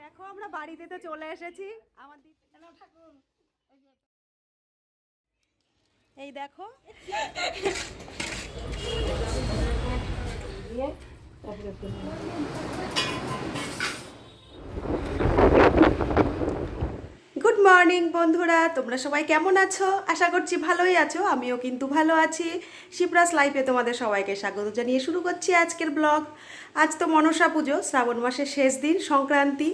দেখো আমরা বাড়িতে তো চলে এসেছি। আমার ঠাকুর। এই দেখো। তারপরে মর্নিং বন্ধুরা। তোমরা সবাই কেমন আছো? আশা করছি ভালোই আছো। আমিও কিন্তু ভালো আছি। শিপ্রাস লাইফে তোমাদের সবাইকে স্বাগত জানিয়ে শুরু করছি আজকের ব্লগ। আজ তো মনসা পুজো, শ্রাবণ মাসের শেষ দিন, সংক্রান্তি।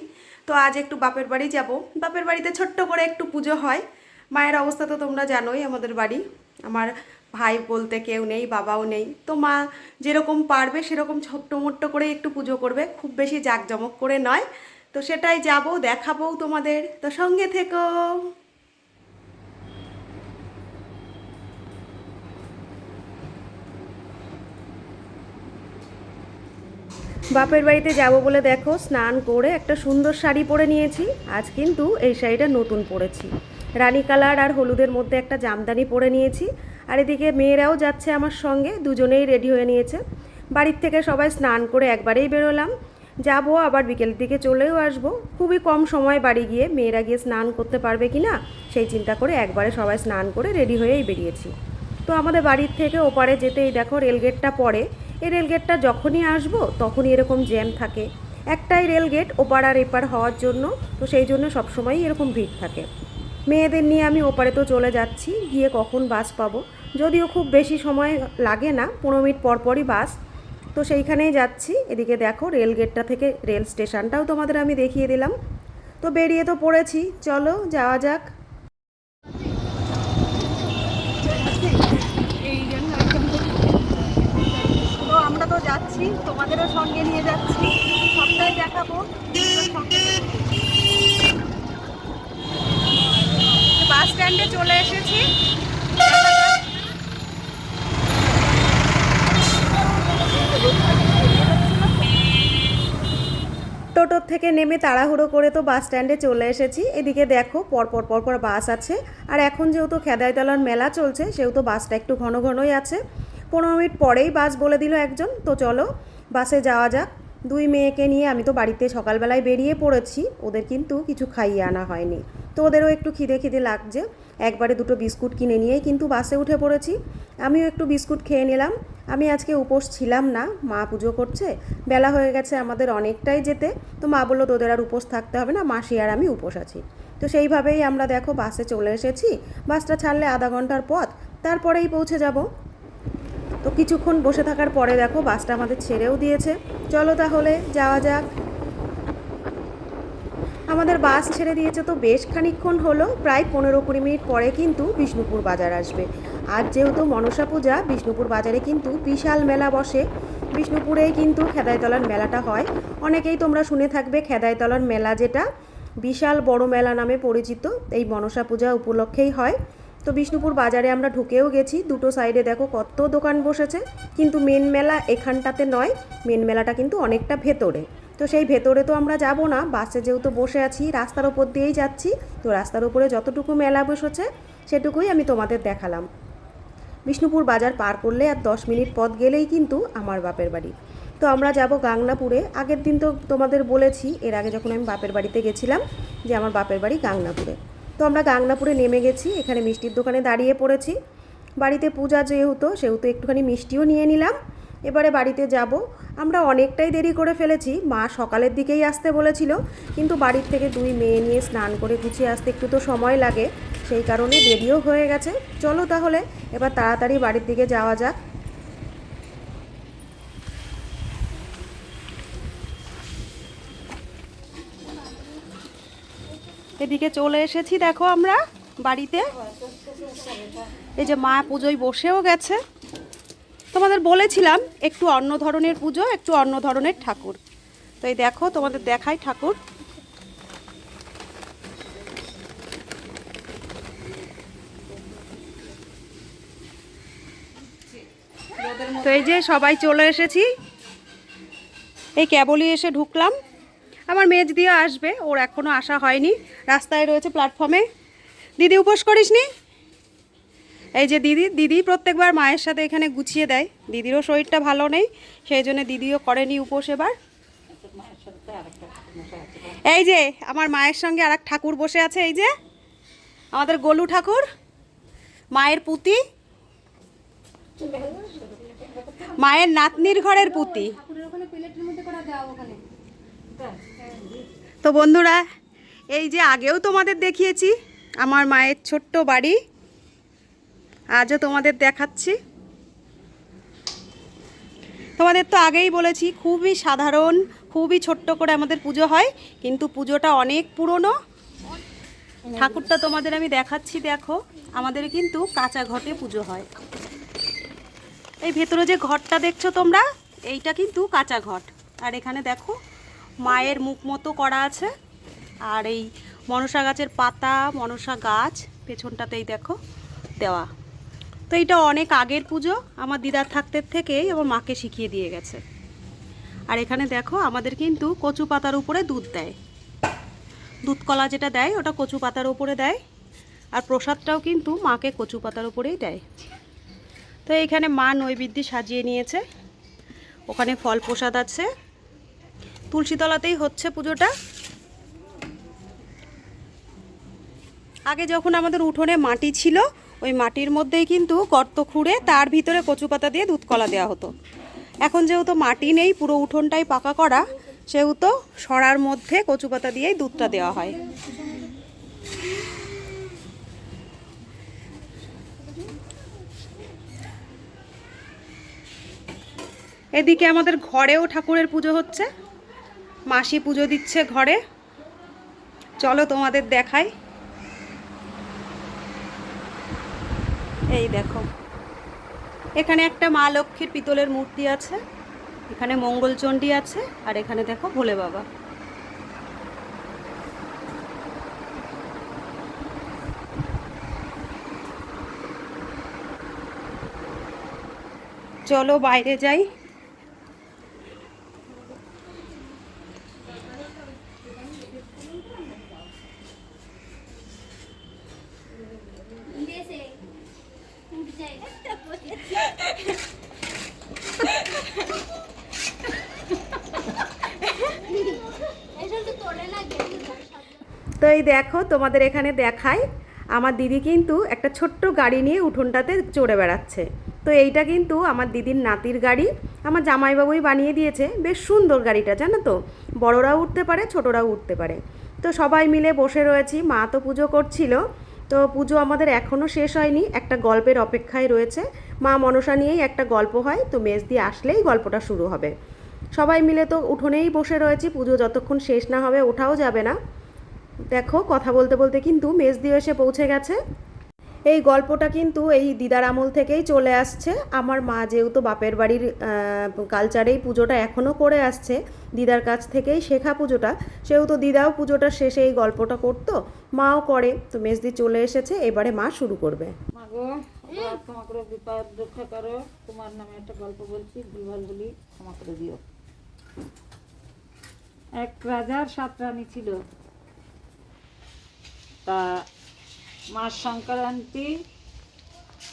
তো আজ একটু বাপের বাড়ি যাব। বাপের বাড়িতে ছোট্ট করে একটু পুজো হয়। মায়ের অবস্থা তো তোমরা জানোই, আমাদের বাড়ি। আমার ভাই বলতে কেউ নেই, বাবাও নেই। তো মা যেরকম পারবে, সেরকম ছোট্ট মোট্ট করে একটু পুজো করবে। খুব বেশি জাঁকজমক করে নয়। তো সেটাই যাব, দেখাবো তোমাদের। তো সঙ্গে থেকো। বাপের বাড়িতে যাব বলে দেখো, স্নান করে একটা সুন্দর শাড়ি পরে নিয়েছি। আজ কিন্তু এই শাড়িটা নতুন পরেছি। রানী কালার আর হলুদের মধ্যে একটা জামদানি পরে নিয়েছি। আর এদিকে মেয়েরাও যাচ্ছে আমার সঙ্গে, দুজনেই রেডি হয়ে নিয়েছে। বাড়ির থেকে সবাই স্নান করে একবারেই বেরোলাম। যাব, আবার বিকেলের দিকে চলেও আসব। খুবই কম সময় বাড়ি গিয়ে মেয়েরা গিয়ে স্নান করতে পারবে কি না সেই চিন্তা করে একবারে সবাই স্নান করে রেডি হয়েই বেরিয়েছি। তো আমাদের বাড়ির থেকে ওপারে যেতেই দেখো রেলগেটটা পড়ে। এই রেলগেটটা যখনই আসব, তখনই এরকম জ্যাম থাকে। একটাই রেলগেট ওপার আর এপার হওয়ার জন্য, তো সেই জন্য সবসময়ই এরকম ভিড় থাকে। মেয়েদের নিয়ে আমি ওপারে তো চলে যাচ্ছি, গিয়ে কখন বাস পাবো? যদিও খুব বেশি সময় লাগে না, পনেরো মিনিট পর পরই বাস। তো সেইখানেই যাচ্ছি। এদিকে দেখো, রেল গেটটা থেকে রেল স্টেশনটাও তোমাদের আমি দেখিয়ে দিলাম। তো বেরিয়ে তো পড়েছি। চলো, যাওয়া যাক। তো আমরা তো যাচ্ছি, তোমাদেরও সঙ্গে নিয়ে যাচ্ছি। সবটাই দেখাবো। বাস স্ট্যান্ডে চলে এসেছি। টোটোর থেকে নেমে তাড়াহুড়ো করে তো বাস স্ট্যান্ডে চলে এসেছি। এদিকে দেখো, পরপর পরপর বাস আছে। আর এখন যেহেতু খেদাইতলার মেলা চলছে, সেহেতু বাসটা একটু ঘন ঘনই আছে। পনেরো মিনিট পরেই বাস বলে দিল একজন, তো চলো, বাসে যাওয়া যাক। দুই মেয়েকে নিয়ে আমি তো বাড়িতে সকালবেলায় বেরিয়ে পড়েছি। ওদের কিন্তু কিছু খাইয়ে আনা হয়নি। তো ওদেরও একটু খিদে খিদে লাগছে। একবারে দুটো বিস্কুট কিনে নিয়েই কিন্তু বাসে উঠে পড়েছি। আমিও একটু বিস্কুট খেয়ে নিলাম। আমি আজকে উপোস ছিলাম না, মা পুজো করছে, বেলা হয়ে গেছে আমাদের অনেকটাই যেতে, তো মা বলল তোদের আর উপোস থাকতে হবে না, মাসি আর আমি উপোস আছি। তো সেইভাবেই আমরা দেখো বাসে চলে এসেছি, বাসটা ছাড়লে আধা ঘণ্টার পথ, তারপরেই পৌঁছে যাব। তো কিছুক্ষণ বসে থাকার পরে দেখো বাসটা আমাদের ছেড়েও দিয়েছে। চলো তাহলে যাওয়া যাক। আমাদের বাস ছেড়ে দিয়েছে তো বেশ খানিকক্ষণ হলো, প্রায় পনেরো কুড়ি মিনিট পরে কিন্তু বিষ্ণুপুর বাজার আসবে। আর যেহেতু মনসা পূজা, বিষ্ণুপুর বাজারে কিন্তু বিশাল মেলা বসে। বিষ্ণুপুরেই কিন্তু খেদাইতলার মেলাটা হয়। অনেকেই তোমরা শুনে থাকবে খেদাইতলার মেলা যেটা। বিশাল বড় মেলা নামে পরিচিত, এই মনসা পূজা উপলক্ষেই হয়। তো বিষ্ণুপুর বাজারে আমরা ঢুকেও গেছি। দুটো সাইডে দেখো কত দোকান বসেছে। কিন্তু মেন মেলা এখানটাতে নয় মেন মেলাটা কিন্তু অনেকটা ভেতরে। তো সেই ভেতরে তো আমরা যাব না, বাসে যেহেতু বসে আছি, রাস্তার ওপর দিয়েই যাচ্ছি, তো রাস্তার উপরে যতটুকু মেলা বসেছে, সেটুকুই আমি তোমাদের দেখালাম। বিষ্ণুপুর বাজার পার করলে আর দশ মিনিট পথ গেলেই কিন্তু আমার বাপের বাড়ি। তো আমরা যাব গাংনাপুরে, আগের দিন তো তোমাদের বলেছি, এর আগে যখন আমি বাপের বাড়িতে গেছিলাম, যে আমার বাপের বাড়ি গাংনাপুরে। তো আমরা গাংনাপুরে নেমে গেছি, এখানে মিষ্টির দোকানে দাঁড়িয়ে পড়েছি। বাড়িতে পূজা যেহেতু, সেহেতু একটুখানি মিষ্টিও নিয়ে নিলাম এবারে বাড়িতে যাব। আমরা অনেকটাই দেরি করে ফেলেছি। মা সকালের দিকেই আসতে বলেছিল। কিন্তু বাড়ির থেকে দুই মেয়ে নিয়ে স্নান করে গুছিয়ে আসতে একটু তো সময় লাগে। সেই কারণে দেরিও হয়ে গেছে। চলো তাহলে, এবার তাড়াতাড়ি বাড়ির দিকে যাওয়া যাক। এদিকে চলে এসেছি দেখো আমরা বাড়িতে। এই যে মা পুজোয় বসেও গেছে। তোমাদের বলেছিলাম একটু অন্য ধরনের পুজো, একটু অন্য ধরনের ঠাকুর। তো এই দেখো, তোমাদের দেখাই ঠাকুর। তো এই যে সবাই চলে এসেছি। এই কেবলই এসে ঢুকলাম। আমার মেজ দিয়ে আসবে, ওর এখনও আসা হয়নি। রাস্তায় রয়েছে প্ল্যাটফর্মে দিদি উপোস করিসনি? এই যে দিদি দিদি প্রত্যেকবার মায়ের সাথে এখানে গুছিয়ে দেয়। দিদিরও শরীরটা ভালো নেই, সেই জন্য দিদিও করেনি উপোস এবার। এই যে, আমার মায়ের সঙ্গে আর ঠাকুর বসে আছে, এই যে, আমাদের গোলু ঠাকুর, মায়ের পুতি, মায়ের নাতনির ঘরের পুতি। তো বন্ধুরা, এই যে আগেও তোমাদের দেখিয়েছি, আমার মায়ের ছোট্ট বাড়ি। আজও তোমাদের দেখাচ্ছি। তোমাদের তো আগেই বলেছি, খুবই সাধারণ, খুবই ছোট্ট করে আমাদের পুজো হয়, কিন্তু পুজোটা অনেক পুরনো। ঠাকুরটা তোমাদের আমি দেখাচ্ছি, দেখো, আমাদের কিন্তু কাঁচা ঘটে পুজো হয়। এই ভেতরে যে ঘরটা দেখছ তোমরা, এইটা কিন্তু কাঁচা ঘট। আর এখানে দেখো, মায়ের মুখ মতো করা আছে। আর এই মনসা গাছের পাতা, মনসা গাছ, পেছনটাতেই দেখো, দেওয়া। তো এইটা অনেক আগের পুজো, আমার দিদার থাকতে থেকেই আমার মাকে শিখিয়ে দিয়ে গেছে। আর এখানে দেখো, আমাদের কিন্তু কচু পাতার উপরে দুধ দেয়। দুধ কলা যেটা দেয়, ওটা কচু পাতার উপরে দেয়। আর প্রসাদটাও কিন্তু মাকে কচু পাতার উপরেই দেয়। তো এইখানে মা নৈবেদ্য সাজিয়ে নিয়েছে। ওখানে ফল প্রসাদ আছে। তুলসীতলাতেই হচ্ছে পুজোটা। আগে যখন আমাদের উঠোনে মাটি ছিল ওই মাটির মধ্যেই কিন্তু গর্ত খুঁড়ে তার ভিতরে কচু পাতা দিয়ে দুধ কলা দেওয়া হতো। এখন যেহেতু মাটি নেই, পুরো উঠোনটাই পাকা করা, সেহেতু সরার মধ্যে কচু পাতা দিয়েই দুধটা দেওয়া হয়। এদিকে আমাদের ঘরেও ঠাকুরের পুজো হচ্ছে। মাসি পুজো দিচ্ছে ঘরে। চলো তোমাদের দেখাই। এই দেখো। এখানে একটা মা লক্ষ্মীর পিতলের মূর্তি আছে, এখানে মঙ্গলচণ্ডী আছে, আর এখানে দেখো ভোলে বাবা। চলো বাইরে যাই দেশে উঠ যায় এসব তো তোলে না গেলে তো এই দেখো, তোমাদের এখানে দেখাই। আমার দিদি কিন্তু একটা ছোট্ট গাড়ি নিয়ে উঠোনটাতে চড়ে বেড়াচ্ছে। তো এইটা কিন্তু আমার দিদির নাতির গাড়ি। আমার জামাইবাবুই বানিয়ে দিয়েছে। বেশ সুন্দর গাড়িটা, জানো তো? বড়রাও উঠতে পারে, ছোটরাও উঠতে পারে। তো সবাই মিলে বসে রয়েছি। মা তো পুজো করছিল। তো পুজো আমাদের এখনও শেষ হয়নি। একটা গল্পের অপেক্ষায় রয়েছে। মা মনসা নিয়েই একটা গল্প হয়। তো মেজ দিয়ে আসলেই গল্পটা শুরু হবে। সবাই মিলে তো উঠোনেই বসে রয়েছি। পুজো যতক্ষণ শেষ না হবে ওঠাও যাবে না। দেখো, কথা বলতে বলতে কিন্তু মেজদি এসে পৌঁছে গেছে। এই গল্পটা কিন্তু এই দিদার আমল থেকেই চলে আসছে। আমার মা যেহেতু বাপের বাড়ির কালচারেই পুজোটা এখনও করে আসছে, দিদার কাছ থেকেই শেখা পুজোটা। সেহেতু দিদাও পুজোটা শেষে এই গল্পটা করতো, মাও করে। তো মেজদি চলে এসেছে, এবারে মা শুরু করবে। বিপদ রক্ষা করো। তোমার নামে একটা গল্প বলছি, ভুলভাল ক্ষমা দিও। এক রাজার সাত রানী ছিল। তা মাস সংক্রান্তি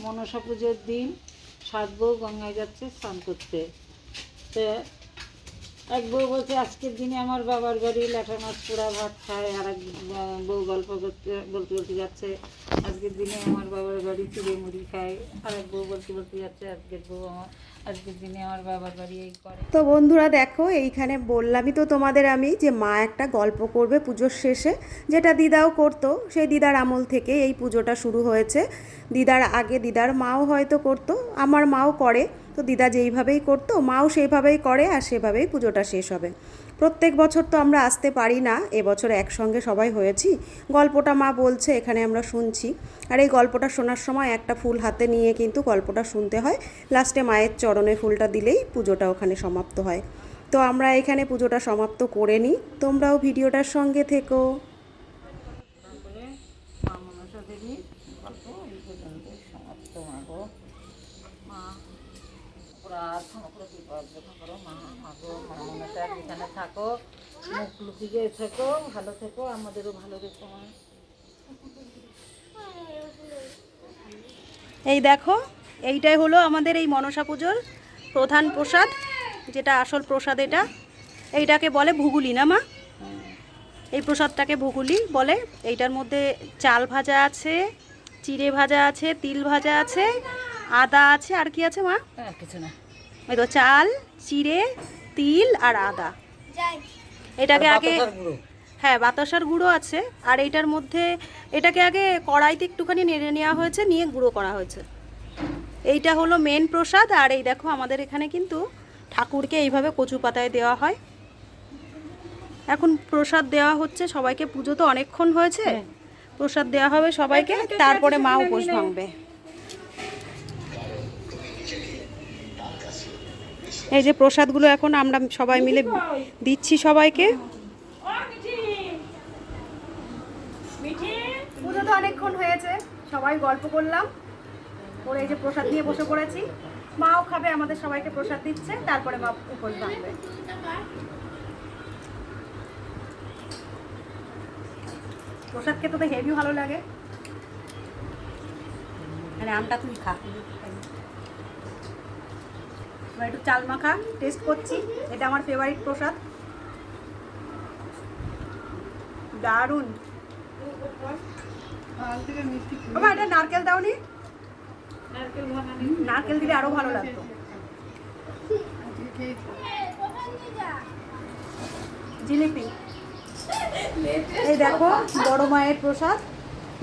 মনসা পুজোর দিন সাত বউ গঙ্গায় যাচ্ছে স্নান করতে। তো এক বউ বলছে, আজকের দিনে আমার বাবার বাড়ি ল্যাঠা মাছ পোড়া ভাত খায়, আর এক বউ গল্প করতে, বলতে বলতে যাচ্ছে, আজকের দিনে আমার বাবার বাড়ি চুড়ে মুড়ি খায়। আর এক বউ বলতে বলতে যাচ্ছে, আজকের বউ আমার, আজকের দিনে আমার বাবার বাড়ি এই করে। তো বন্ধুরা দেখো, এইখানে বললামই তো তোমাদের আমি যে মা একটা গল্প করবে পুজোর শেষে, যেটা দিদাও করতো, সেই দিদার আমল থেকে এই পুজোটা শুরু হয়েছে। দিদার আগে দিদার মাও হয়তো করতো, আমার মাও করে। তো দিদা যেইভাবেই করতো, মাও সেইভাবেই করে আর সেভাবেই পুজোটা শেষ হবে। প্রত্যেক বছর তো আমরা আসতে পারি না এবছর একসঙ্গে সবাই হয়েছি। গল্পটা মা বলছে, এখানে আমরা শুনছি। আর এই গল্পটা শোনার সময় একটা ফুল হাতে নিয়ে কিন্তু গল্পটা শুনতে হয়। লাস্টে মায়ের চরণে ফুলটা দিলেই পুজোটা ওখানে সমাপ্ত হয়। তো আমরা এখানে পুজোটা সমাপ্ত করে নিই। তোমরাও ভিডিওটার সঙ্গে থেকো তারপরে মা মনসা দেবী গল্প এই পর্যন্ত সমাপ্ত মাগো মা পুরা সমগ্র বিপদ রক্ষা করো মা মাগো যেখানে থাকো মুখ লুকিয়ে থেকো ভালো থেকো আমাদেরও ভালো রেখো মা। এই দেখো এইটাই হলো আমাদের এই মনসা পুজোর প্রধান প্রসাদ যেটা আসল প্রসাদ এটা। এইটাকে বলে ভুগুলি না মা? এই প্রসাদটাকে ভুগুলি বলে। এইটার মধ্যে চাল ভাজা আছে চিড়ে ভাজা আছে তিল ভাজা আছে আদা আছে আর কি আছে মা? হ্যাঁ কিছু না। ওই তো চাল চিড়ে তিল আর আদা। এটাকে আগে হ্যাঁ বাতাসার গুঁড়ো আছে। আর এইটার মধ্যে এটাকে আগে কড়াইতে একটুখানি নেড়ে নেওয়া হয়েছে নিয়ে গুঁড়ো করা হয়েছে। এইটা হলো মেন প্রসাদ। আর এই দেখো আমাদের এখানে কিন্তু ঠাকুরকে এইভাবে কচু পাতায় দেওয়া হয়। এখন প্রসাদ দেওয়া হচ্ছে সবাইকে পুজো তো অনেকক্ষণ হয়েছে। প্রসাদ দেওয়া হবে সবাইকে তারপরে মা উপোস ভাঙবে। এই যে প্রসাদগুলো এখন আমরা সবাই মিলে দিচ্ছি সবাইকে। পুজো তো অনেকক্ষণ হয়েছে, সবাই গল্প করলাম। করে এই যে প্রসাদ নিয়ে বসে পড়েছি। মাও খাবে, আমাদের সবাইকে প্রসাদ দিচ্ছে, তারপরে মা উপোস প্রসাদ খেতে তো হেভি ভালো লাগে। মানে আমটা তুই খা। এবার একটু চাল মাখা টেস্ট করছি। এটা আমার ফেভারিট প্রসাদ। দারুণ। বাবা, এটা নারকেল দাওনি নারকেল দিলে আরও ভালো লাগতো। জিলিপি। এই দেখো, বড় মায়ের প্রসাদ।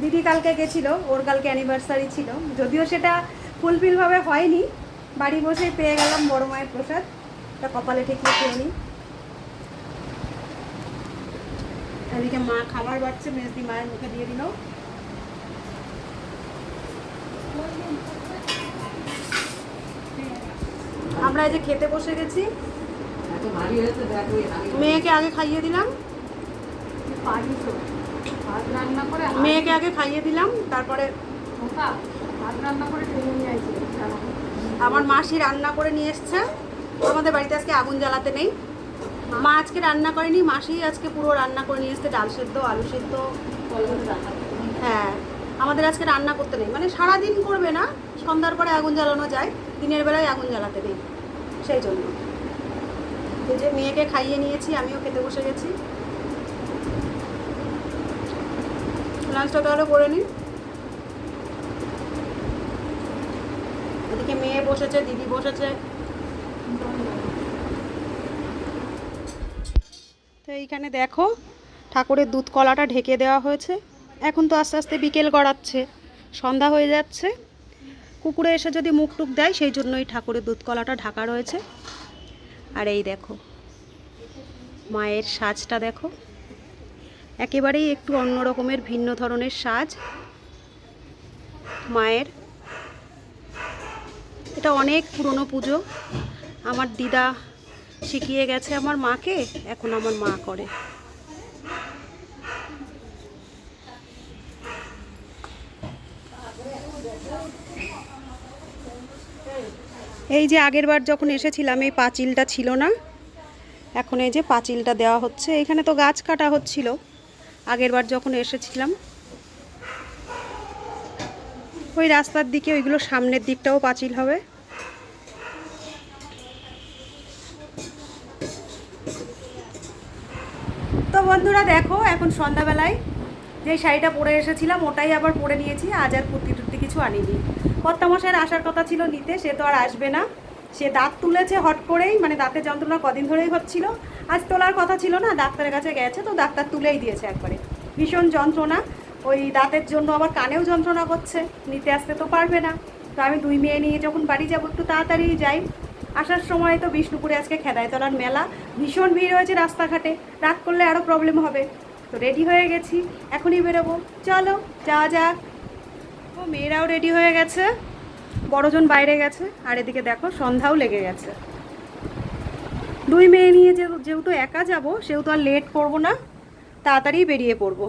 দিদি কালকে গেছিল, ওর কালকে অ্যানিভার্সারি ছিল। যদিও সেটা ফুলফিল ভাবে হয়নি বাড়ি বসে পেয়ে গেলাম বড় মায়ের প্রসাদ। এটা কপালে ঠেকিয়ে খেয়ে নিই এদিকে মা খাবার বাড়ছে, মেজদি মায়ের মুখে দিয়ে দিল। আমরা এই যে খেতে বসে গেছি। মেয়েকে আগে খাইয়ে দিলাম। মেয়েকে আগে খাইয়ে দিলাম, তারপরে ভাত রান্না করে টেনে নিয়ে আমার মাসি রান্না করে নিয়ে এসছে। আমাদের বাড়িতে আজকে আগুন জ্বালাতে নেই। মা আজকে রান্না করেনি, মাসি আজকে পুরো রান্না করে নিয়ে এসছে, ডাল সেদ্ধ, আলু সেদ্ধ। হ্যাঁ আমাদের আজকে রান্না করতে নেই। মানে সারা দিন করবে না, সন্ধ্যার পরে আগুন জ্বালানো যায়, দিনের বেলায় আগুন জ্বালাতে নেই, সেই জন্য। এই যে মেয়েকে খাইয়ে নিয়েছি, আমিও খেতে বসে গেছি। লাঞ্চটা তাহলে করে নিই এদিকে মেয়ে বসেছে, দিদি বসেছে। তো এইখানে দেখো, ঠাকুরের দুধ কলাটা ঢেকে দেওয়া হয়েছে। এখন তো আস্তে আস্তে বিকেল গড়াচ্ছে, সন্ধ্যা হয়ে যাচ্ছে। কুকুরে এসে যদি মুখ টুক দেয়, সেই জন্যই ঠাকুরের দুধ কলাটা ঢাকা রয়েছে। আর এই দেখো, মায়ের সাজটা দেখো। একেবারেই একটু অন্য রকমের, ভিন্ন ধরনের সাজ। মায়ের এটা অনেক পুরনো পুজো। আমার দিদা শিখিয়ে গেছে আমার মাকে, এখন আমার মা করে। এই যে আগের বার যখন এসেছিলাম, এই পাঁচিলটা ছিল না। এখন এই যে পাঁচিলটা দেওয়া হচ্ছে। এখানে তো গাছ কাটা হচ্ছিল। আগের বার যখন এসেছিলাম ওই রাস্তার দিকে, ওইগুলো সামনের দিকটাও পাঁচিল হবে। তো বন্ধুরা দেখো, এখন সন্ধ্যাবেলায় যে শাড়িটা পরে এসেছিলাম, ওটাই আবার পরে নিয়েছি, আজ আর কুর্তি টুর্তি কিছু আনিনি। কর্তামশাইয়ের আসার কথা ছিল নিতে, সে তো আর আসবে না। সে দাঁত তুলেছে হট করেই মানে দাঁতের যন্ত্রণা কদিন ধরেই হচ্ছিল। আজ তোলার কথা ছিল না, ডাক্তারের কাছে গেছে, তো ডাক্তার তুলেই দিয়েছে একবারে। ভীষণ যন্ত্রণা ওই দাঁতের জন্য আবার কানেও যন্ত্রণা করছে নিতে আসতে তো পারবে না। তো আমি দুই মেয়ে নিয়ে যখন বাড়ি যাব, একটু তাড়াতাড়ি যাই। আসার সময় তো বিষ্ণুপুরে আজকে খেদায় খেদাইতলার মেলা। ভীষণ ভিড় হয়েছে রাস্তাঘাটে, রাত করলে আরও প্রবলেম হবে। তো রেডি হয়ে গেছি, এখনই বেরোবো। চলো, যাওয়া যাক। ও, মেয়েরাও রেডি হয়ে গেছে। বড়জন বাইরে গেছে, আর এদিকে দেখো সন্ধ্যাও লেগে গেছে। দুই মেয়ে নিয়ে যেহেতু একা যাব, সেহেতু আর লেট করব না তাড়াতাড়ি বেরিয়ে পড়ব।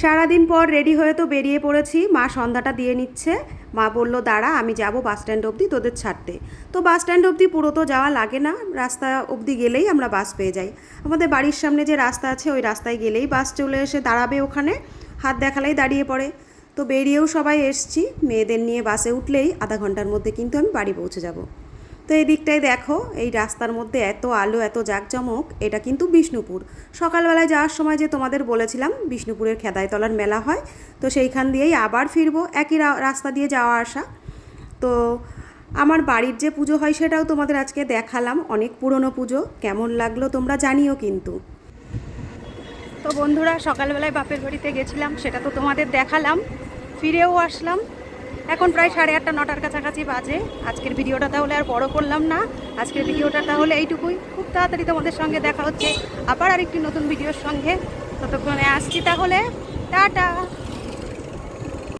সারাদিন পর রেডি হয়ে তো বেরিয়ে পড়েছি। মা সন্ধ্যাটা দিয়ে নিচ্ছে। মা বলল, দাঁড়া, আমি যাব বাস স্ট্যান্ড অবধি তোদের ছাড়তে। তো বাস স্ট্যান্ড অবধি পুরো তো যাওয়া লাগে না। রাস্তা অবধি গেলেই আমরা বাস পেয়ে যাই। আমাদের বাড়ির সামনে যে রাস্তা আছে, ওই রাস্তায় গেলেই বাস চলে এসে দাঁড়াবে ওখানে। হাত দেখালেই দাঁড়িয়ে পড়ে। তো বেরিয়েও সবাই এসছি। মেয়েদের নিয়ে বাসে উঠলেই আধা ঘণ্টার মধ্যে কিন্তু আমি বাড়ি পৌঁছে যাব। তো এই দিকটায় দেখো, এই রাস্তার মধ্যে এত আলো, এত জাঁকজমক, এটা কিন্তু বিষ্ণুপুর। সকালবেলায় যাওয়ার সময় যে তোমাদের বলেছিলাম, বিষ্ণুপুরের খেদাইতলার মেলা হয়, তো সেইখান দিয়েই আবার ফিরবো, একই রাস্তা দিয়ে যাওয়া আসা। তো আমার বাড়ির যে পুজো হয় সেটাও তোমাদের আজকে দেখালাম, অনেক পুরনো পুজো, কেমন লাগল তোমরা জানিও কিন্তু। তো বন্ধুরা, সকালবেলায় বাপের বাড়িতে গেছিলাম, সেটা তো তোমাদের দেখালাম, ফিরেও আসলাম। এখন প্রায় সাড়ে আটটা, নটার কাছাকাছি বাজে। আজকের ভিডিওটা তাহলে আর বড় করলাম না। আজকের ভিডিওটা তাহলে এইটুকুই। খুব তাড়াতাড়ি তোমাদের সঙ্গে দেখা হচ্ছে। আবার আরেকটি নতুন ভিডিওর সঙ্গে। ততক্ষণে আসছি তাহলে। টাটা!